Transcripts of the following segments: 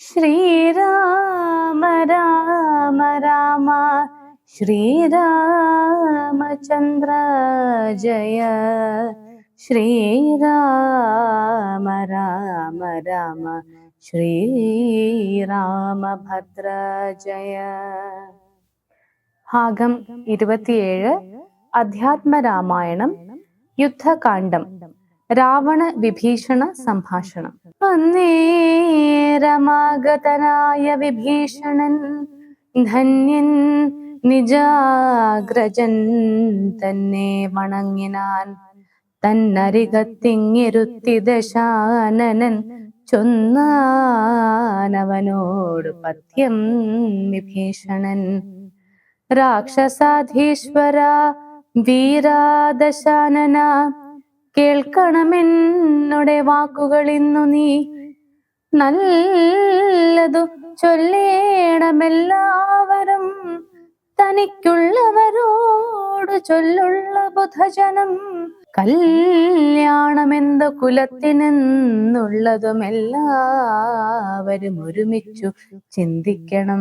ശ്രീരാമ രാമ രാമ ശ്രീരാമചന്ദ്ര ജയ ശ്രീരാമ രാമ രാമ ശ്രീരാമഭദ്ര ജയ. ഭാഗം ഇരുപത്തിയേഴ് അധ്യാത്മരാമായണം യുദ്ധകാന്ഡം രാവണ വിഭീഷണ സംഭാഷണം. അന്നേരമാഗതനായ വിഭീഷണൻ ധന്യൻ നിജാഗ്രജൻ തന്നെ വണങ്ങിനാൻ. തന്നരികത്തിങ്ങിരുത്തി ദശാനനൻ ചൊന്നാനവനോട് പഥ്യം വിഭീഷണൻ. രാക്ഷസാധീശ്വര വീരാദശാനന കേൾക്കണമെന്നുടെ വാക്കുകൾ ഇന്നു നീ നല്ലതു ചൊല്ലേണമെല്ലാവരും തനിക്കുള്ളവരോട് ചൊല്ലുള്ള ബുധജനം. കല്യാണമെന്ത കുലത്തിനെന്നുള്ളതും എല്ലാവരും ഒരുമിച്ചു ചിന്തിക്കണം.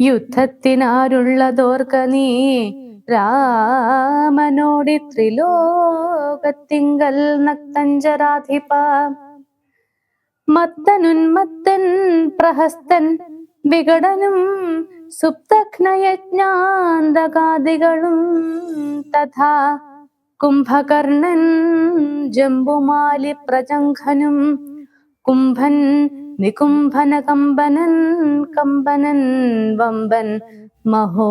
യുദ്ധത്തിനാരുള്ളതോർക്ക നീ രാമനോടി ത്രിലോകത്തിങ്കൽ നക്തഞ്ചരാധിപ. മത്തനുന്മത്തൻ പ്രഹസ്തൻ വികടനും സുപ്തഘ്നയജ്ഞാന്തകാദികളും തഥാ കുംഭകർണൻ ജംബുമാലി പ്രജംഘനും കുംഭൻ നികുംഭന കമ്പനൻ കമ്പനൻ വമ്പൻ മഹോദരനും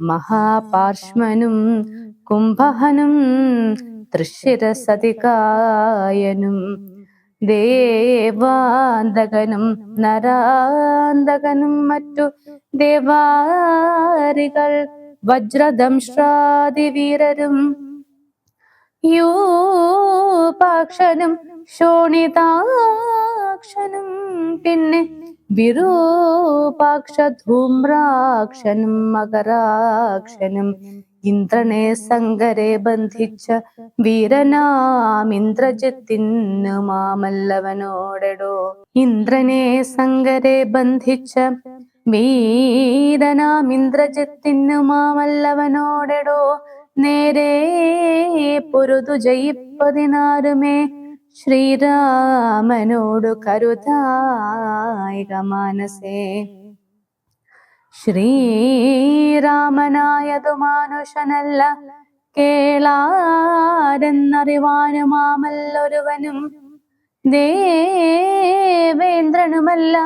മഹാപാർശ്മനും കുംഭഹനും തൃശിരസതികായനും ദേവാന്തകനും നരാന്തകനും മറ്റു ദേവാരികൾ വജ്രദംഷ്ട്രാദിവീരരും യൂപാക്ഷനും ശോണിതാക്ഷനും പിന്നെ വിരൂപാക്ഷ ധൂമ്രാക്ഷനും മകരാക്ഷനും ഇന്ദ്രനെ സങ്കരെ ബന്ധിച്ച വീരനാം ഇന്ദ്രജിത്തിന്നു മാമല്ലവനോടെടോ. ഇന്ദ്രനെ സങ്കരെ ബന്ധിച്ച വീരനാം ഇന്ദ്രജിത്തിന്നു മാമല്ലവനോടെടോ. നേരെ പൊരുതു ജയിപ്പതിനാരുമേ ശ്രീരാമനോടു കരുതായിക മാനസേ ശ്രീരാമനായതു മാനുഷനല്ല കേളാരെന്നറിവാനുമാമല്ലൊരുവനും. ദേവേന്ദ്രനുമല്ല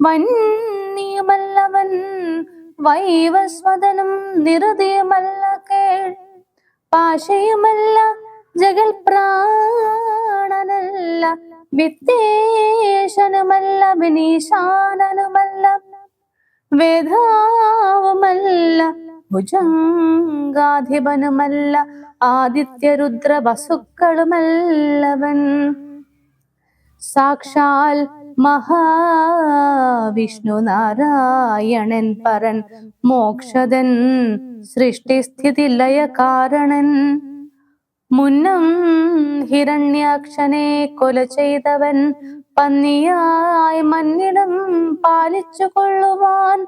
വന്നിയുമല്ലവൻ വൈവസ്വതനും നിറുതിയുമല്ല കേൾ. പാശയുമല്ല ജഗൽ പ്രാണനല്ല വിദ്വേഷനുമല്ല വിനീശാനനുമല്ല വേദാവുമല്ല ഭുജംഗാധിപനുമല്ല ആദിത്യരുദ്ര വസുക്കളുമല്ലവൻ സാക്ഷാൽ മഹാവിഷ്ണു നാരായണൻ പരൻ മോക്ഷതൻ സൃഷ്ടിസ്ഥിതി ലയ കാരണൻ മുന്നം ഹിരണ്യാക്ഷനെ കൊല ചെയ്തവൻ പന്നിയായി മന്നിടം പാലിച്ചു കൊള്ളുവാൻ.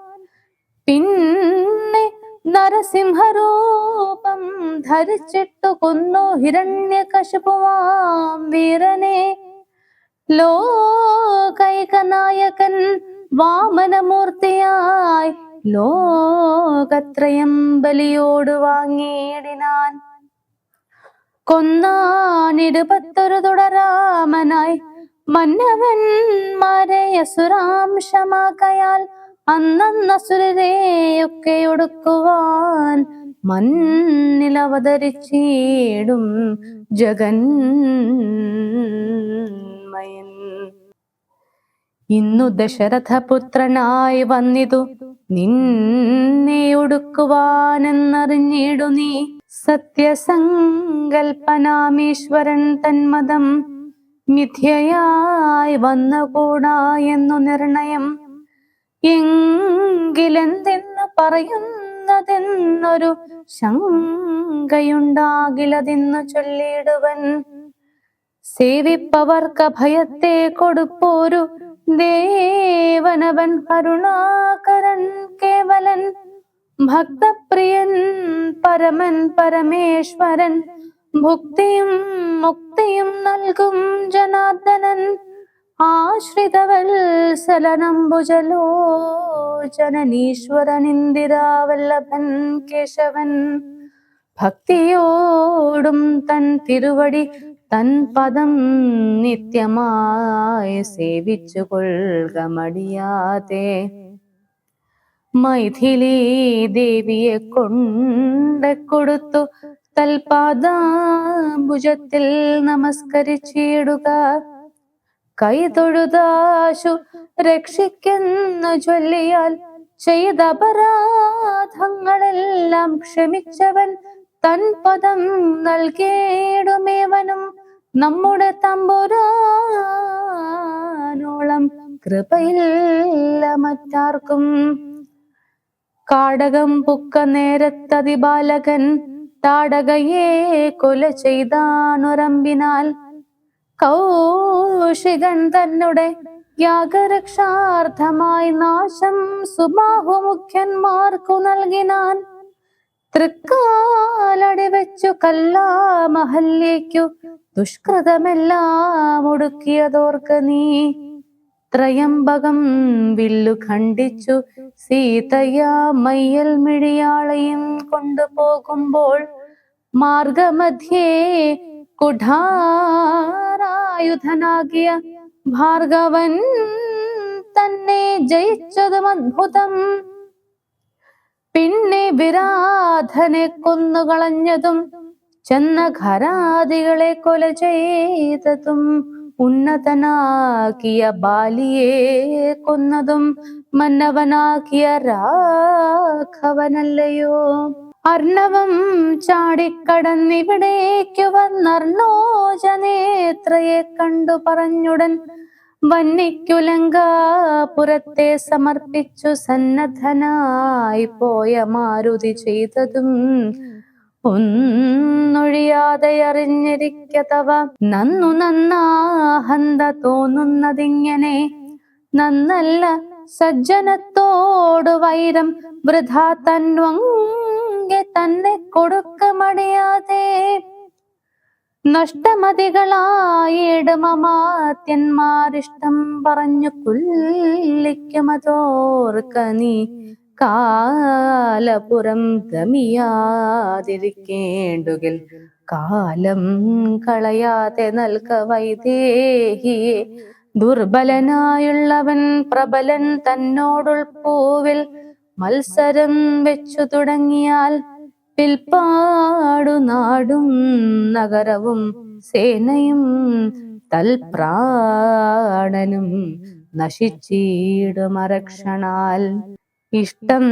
പിന്നെ നരസിംഹരൂപം ധരിച്ചിട്ടു കൊന്നു ഹിരണ്യകശിപുവാം വീരനെ. ലോകൈകനായകൻ വാമനമൂർത്തിയായി ലോകത്രയം ബലിയോട് വാങ്ങിയിടിനാൻ. കൊന്നാനിരുപത്തൊരു തുടരാമനായി. മന്നവന്മാരെ അസുരാംശമാക്കയാൽ അന്നന്നസുരരെയൊക്കെ ഒടുക്കുവാൻ മണ്ണിൽ അവതരിച്ചിടും ജഗന്മയൻ ഇന്നു ദശരഥപുത്രനായി വന്നിതു. നിന്നെ ഒടുക്കുവാനെന്നറിഞ്ഞിടു നീ. സത്യസങ്കൽപ്പനാമീശ്വരൻ തന്മതം മിഥ്യയായി വന്നുകൂടാ എന്നു നിർണയം. എങ്കിലെന്തെന്നു പറയുന്നതെന്നൊരു ശങ്കയുണ്ടാകിലതെന്നു ചൊല്ലിയിടുവൻ. സേവിപ്പവർക്ക് ഭയത്തെ കൊടുപ്പോരു ദേവനവൻ കരുണാകരൻ കേവലൻ ഭക്തപ്രിയൻ പരമൻ പരമേശ്വരൻ ഭുക്തിയും മുക്തിയും നൽകും ജനാർദ്ദനൻ ആശ്രിതവത്സലനംബുജലോചനനീശ്വരനിന്ദിരാവല്ലഭൻ കേശവൻ. ഭക്തിയോടും തൻ തിരുവടി തൻ പദം നിത്യമായി സേവിച്ചു കൊള്ളുക മടിയാതെ. മൈഥിലി ദേവിയെ കൊണ്ട് കൊടുത്തു. തൽപാദാംബുജത്തിൽ നമസ്കരിച്ചിടുക. കൈതൊഴുതാശു രക്ഷിക്കുന്നു ചൊല്ലിയാൽ ചെയ്ത അപരാധങ്ങളെല്ലാം ക്ഷമിച്ചവൻ തൻ പദം നൽകേടുമേവനും നമ്മുടെ തമ്പുരാനോളം കൃപയില്ല മറ്റാർക്കും. കാടകം പുക്ക നേരത്തതി ബാലകൻ താടകയെ കൊല ചെയ്താണുറമ്പിനാൽ കൗശികൻ തന്നെ യാഗരക്ഷാർത്ഥമായി നാശം സുബാഹു മുഖ്യന്മാർക്കു നൽകിനാൻ. തൃക്കാലടി വെച്ചു കല്ലാ മഹല്ലേക്കു ദുഷ്കൃതമെല്ലാം ഒടുക്കിയതോർക്ക് നീ. ത്രയംബകം വില്ലു ഖണ്ഡിച്ചു. സീതയ മയ്യൽ മിഴിയാളയും കൊണ്ടുപോകുമ്പോൾ മാർഗമധ്യേ കുഠാരായുധനാകിയ ഭാർഗവൻ തന്നെ ജയിച്ചതും അദ്ഭുതം പിന്നെ വിരാധനെ കൊന്നുകളഞ്ഞതും ചെന്ന ഖരാദികളെ കൊല ചെയ്തതും ഉന്നതനാക്കിയ ബാലിയെ കൊന്നതും മന്നവനാക്കിയ രാഘവനല്ലയോ? അർണവം ചാടിക്കടന്നിവിടേക്കു വന്നർണോജനേത്രയെ കണ്ടു പറഞ്ഞുടൻ വന്നിക്കുലങ്കാപുരത്തെ സമർപ്പിച്ചു സന്നദ്ധനായി പോയ മാരുതി ചെയ്തതും ഒന്നൊഴിയാതെ അറിഞ്ഞിരിക്കതവ നന്നു നന്നാഹന്ത തോന്നുന്നതിങ്ങനെ. നന്നല്ല സജ്ജനത്തോട് വൈരം വൃഥാ തന്വങ്ങെ തന്നെ കൊടുക്ക മടിയാതെ നഷ്ടമതികളായിടുമമാത്യന്മാരിഷ്ടം പറഞ്ഞു കുല്ലിക്കുമതോർക്ക നീ. കാലപുരം ഗമിയാതിരിക്കേണ്ടുകിൽ കാലം കളയാതെ നൽക വൈദേഹിയെ. ദുർബലനായുള്ളവൻ പ്രബലൻ തന്നോടുൾപ്പൂവിൽ മത്സരം വെച്ചു തുടങ്ങിയാൽ പിൽപ്പാടു നാടും നഗരവും സേനയും തൽപ്രാണനും നശിച്ചിടുമരക്ഷണാൽ ഇഷ്ടം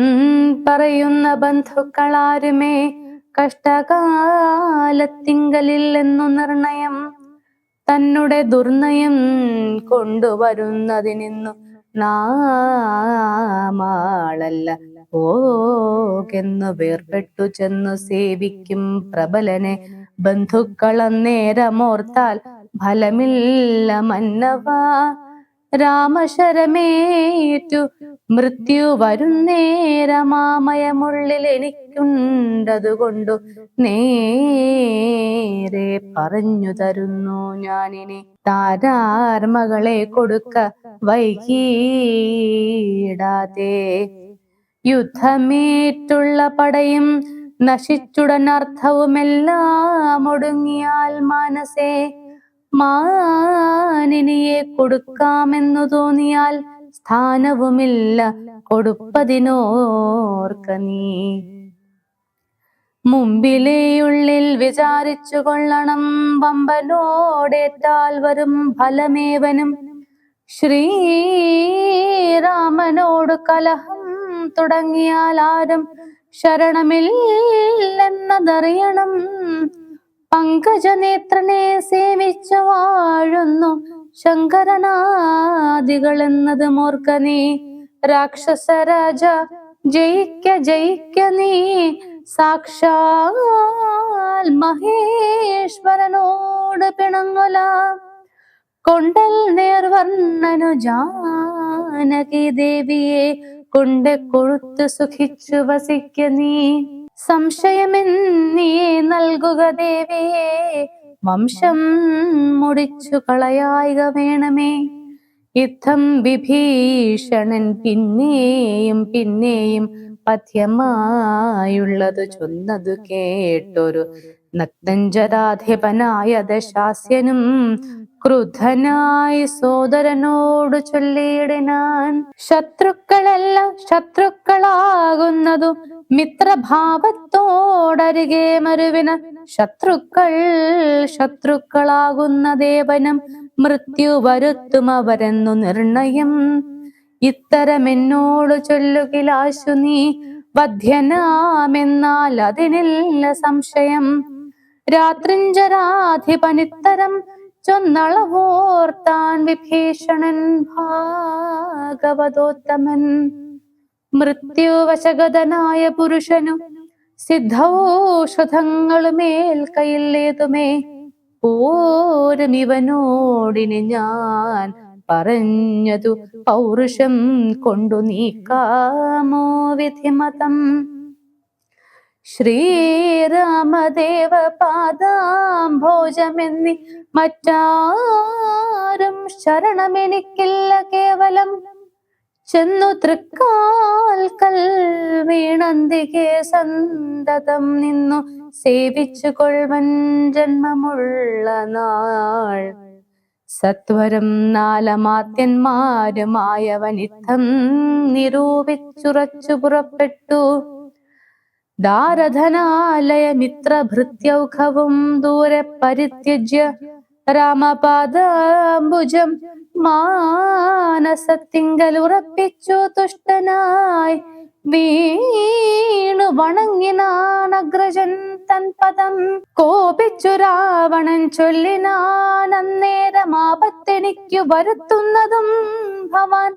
പറയുന്ന ബന്ധുക്കളാരുമേ? കഷ്ടകാലത്തിങ്കലില്ലെന്നു നിർണയം തന്നെ ദുർനയം കൊണ്ടുവരുന്നതിനിന്നു നാമാളല്ല. ഓകെന്നു വേർപെട്ടു ചെന്നു സേവിക്കും പ്രബലനെ. ബന്ധുക്കളന്നേരമോർത്താൽ ഫലമില്ല മന്നവ. രാമശരമേറ്റു മൃത്യു വരുന്നേരമാമയമുള്ളിൽ എനിക്കുണ്ടതുകൊണ്ടു നേരെ പറഞ്ഞു തരുന്നു ഞാനിനി താരാർമകളെ കൊടുക്ക വൈകീടാതെ. യുദ്ധമേറ്റുള്ള പടയും നശിച്ചുടൻ അർത്ഥവുമെല്ലാം ഒടുങ്ങിയാൽ മാനസേ മാനിനിയെ കൊടുക്കാമെന്നു തോന്നിയാൽ സ്ഥാനവുമില്ല കൊടുപ്പതിനോർക്ക നീ. മുമ്പിലെയുള്ളിൽ വിചാരിച്ചു കൊള്ളണം വമ്പനോടേറ്റാൽ വരും ഫലമേവനും. ശ്രീരാമനോട് കലഹം തുടങ്ങിയാൽ ആരും ശരണമില്ലെന്നതറിയണം. പങ്കജനേത്രനെ സേവിച്ചു വാഴുന്നു. ശങ്കരനാദികൾ എന്നത് മോർക്ക നീ. രാക്ഷസരാജ ജയിക്ക ജയിക്ക നീ. സാക്ഷാൽ മഹേശ്വരനോട് പിണങ്ങുല. കൊണ്ടൽ നേർവർണനു ജാനകി ദേവിയെ കൊണ്ട് കൊഴുത്തു സുഖിച്ചു വസിക്ക നീ. സംശയമെന്നിയെ നൽകുക ദേവിയെ വംശം മുടിച്ചു കളയായിക വേണമേ. യുദ്ധം വിഭീഷണൻ പിന്നെയും പിന്നെയും പഥ്യമായുള്ളതു ചൊന്നതു കേട്ടൊരു നഗ്നഞ്ചരാധിപനായ ദശാസ്യനും ക്രുധനായി സോദരനോട് ചൊല്ലിയിടിനാൻ ശത്രുക്കളല്ല ശത്രുക്കളാകുന്നതും മിത്രഭാവത്തോടരികെ മരുവിന ശത്രുക്കൾ ശത്രുക്കളാകുന്ന ദേവനം മൃത്യു വരുത്തും അവരെന്നു നിർണയം. ഇത്തരമെന്നോട് ചൊല്ലുകിലാശു നീ വധ്യനാമെന്നാൽ അതിനില്ല സംശയം. രാത്രിഞ്ചരാധിപനിത്തരം ചൊന്നളവോർത്താൻ വിഭീഷണൻ ഭാഗവതോത്തമൻ. മൃത്യുവശഗതനായ പുരുഷനു സിദ്ധൌഷധങ്ങളുമേൽ കയ്യില്ലേതുമേ പോരും ഇവനോടിന് ഞാൻ പറഞ്ഞതു പൗരുഷം കൊണ്ടു നീക്കാമോ വിധിമതം. ശ്രീരാമദേവ പാദാംഭോജമെന്നി മറ്റാരും ശരണമെനിക്കില്ല കേവലം. ചെന്നു തൃക്കാൽക്കൽ വീണന്തികെ സന്തതം നിന്നു സേവിച്ചു കൊൾവൻ ജന്മമുള്ള നാൾ. സത്വരം നാലമാത്യന്മാരുമായവനിത്തം നിരൂപിച്ചുറച്ചു പുറപ്പെട്ടു. ദാരധനാലയ മിത്രഭൃത്യൗഖവും ദൂരെ പരിത്യജ്യ രാമപാദാംബുജം മാനസത്തിങ്കലുറപ്പിച്ചു തുഷ്ടനായി വീണു വണങ്ങിനാണഗ്രജൻ തൻ പദം. കോപിച്ചു രാവണൻ ആപത്തെനിക്കു വരുത്തുന്നതും ഭവാൻ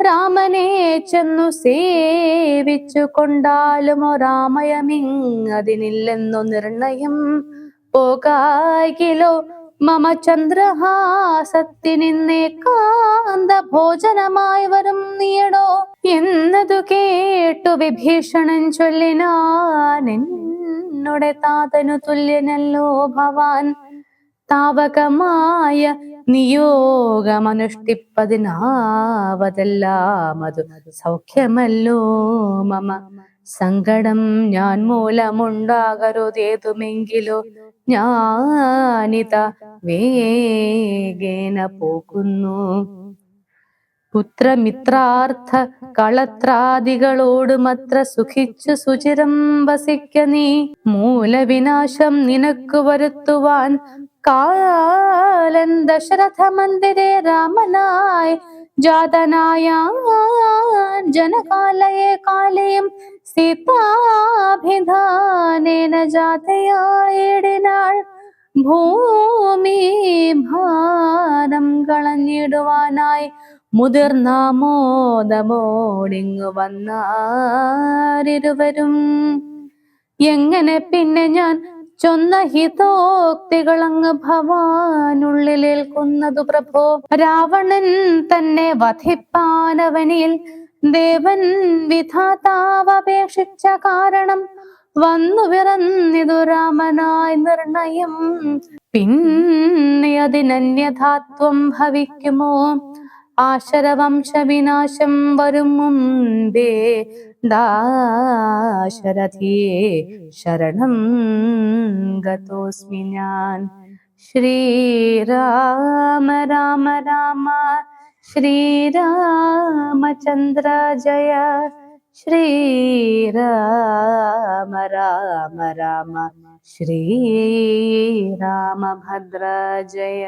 രാമനെ ചെന്നു സേവിച്ചു കൊണ്ടാലുമോ രാമയമിങ്ങതിനില്ലെന്നു നിർണയം പോകാകിലോ മമ ചന്ദ്രഹാസത്തിനിന്നേ കാന്ത ഭോജനമായി വരും നീടോ എന്നതു കേട്ടു വിഭീഷണൻ ചൊല്ലിനാൻ എന്നോടെ താതനു തുല്യനല്ലോ ഭവാൻ. താവകമായ നിയോഗമനുഷ്ഠിപ്പതിനാവതെല്ലാം അതു സൗഖ്യമല്ലോ മമ. സങ്കടം ഞാൻ മൂലമുണ്ടാകരുതേതുമെങ്കിലോ ഞാനിത വേഗേന പോകുന്നു. പുത്രമിത്രാർത്ഥ കളത്രാദികളോടുമത്ര സുഖിച്ചു സുചിരം വസിക്ക നീ. മൂലവിനാശം നിനക്ക് വരുത്തുവാൻ കാലൻ ദശരഥ മന്ദിരെ രാമനായി ജാതനായ ജനകാലയെ കാലയും സീതാഭിധാനേന ജാതയായിടിനാൾ ഭൂമി ഭാരം കളഞ്ഞിടുവാനായി മുതിർന്ന മോദമോടിങ്ങു വന്നാരിരുവരും. എങ്ങനെ പിന്നെ ഞാൻ ചൊന്ന ഹിതോക്തികളങ്ങ് ഭവാനുള്ളിലേൽക്കുന്നതു പ്രഭോ. രാവണൻ തന്നെ വധിപ്പാനവനിൽ ദേവൻ വിധാതാവപേക്ഷിച്ച കാരണം വന്നു പിറന്നിതു രാമനായി നിർണയം. പിന്നെ അതിനന്യഥാത്വം ഭവിക്കുമോ? ആശരവംശവിനാശം വരും മുമ്പേ ദാശരഥിയെ ശരണം ഗതോസ്മി ഞാൻ. ശ്രീരാമ രാമ രാമ ശ്രീരാമചന്ദ്ര ജയ ശ്രീരാമ രാമ രാമ ശ്രീരാമഭദ്ര ജയ.